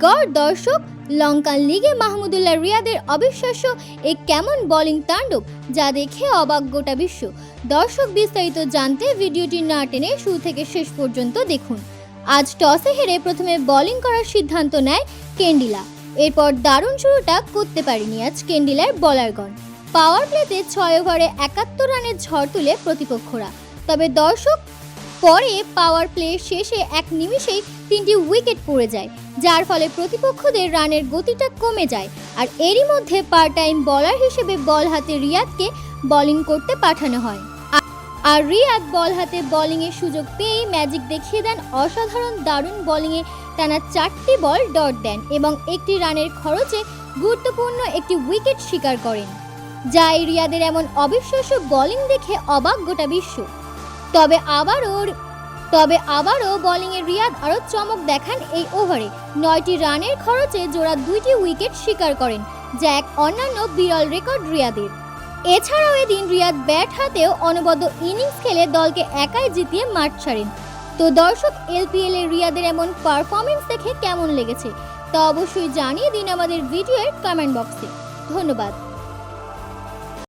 গড় দর্শক লঙ্কান লিগে মাহমুদুল্লাহ রিয়াদের অবিশ্বাস্য এ কেমন বোলিং তাণ্ডব যা দেখে অবাক গোটা বিশ্ব। দর্শক বিস্তারিত জানতে ভিডিওটি না টেনে শুরু থেকে শেষ পর্যন্ত দেখুন। আজ টসে হেরে প্রথমে বোলিং করার সিদ্ধান্ত নেয় কেন্ডিলা। এরপর দারুণ শুরুটা করতে পারেনি আজ কেন্ডিলার বলারগণ পাওয়ার প্লেতে ছয় ওভারে একাত্তর রানের ঝড় তুলে প্রতিপক্ষরা। তবে দর্শক পরে পাওয়ার প্লে শেষে এক নিমিষেই তিনটি উইকেট পড়ে যায়, যার ফলে প্রতিপক্ষদের রানের গতিটা কমে যায়। আর এরই মধ্যে পার্ট টাইম বলার হিসেবে বল হাতে রিয়াদকে বোলিং করতে পাঠানো হয়। আর রিয়াদ বল হাতে বোলিংয়ের সুযোগ পেয়েই ম্যাজিক দেখিয়ে দেন অসাধারণ দারুণ বোলিংয়ে টানা চারটি বল ডট দেন এবং একটি রানের খরচে গুরুত্বপূর্ণ একটি উইকেট শিকার করেন, যা এই রিয়াদের এমন অবিশ্বাস্য বোলিং দেখে অবাক গোটা বিশ্ব। তবে আবারও তবে আবারও বোলিংয়ে রিয়াদ আরও চমক দেখান এই ওভারে নয়টি রানের খরচে জোড়া দুইটি উইকেট শিকার করেন, যা এক অন্যান্য বিরল রেকর্ড রিয়াদের। এছাড়াও এদিন রিয়াদ ব্যাট হাতেও অনবদ্য ইনিংস খেলে দলকে একাই জিতিয়ে মাঠ ছাড়েন। তো দর্শক এলপিএল এর রিয়াদের এমন পারফরমেন্স দেখে কেমন লেগেছে, তা অবশ্যই জানিয়ে দিন আমাদের ভিডিওর কমেন্ট বক্সে ধন্যবাদ।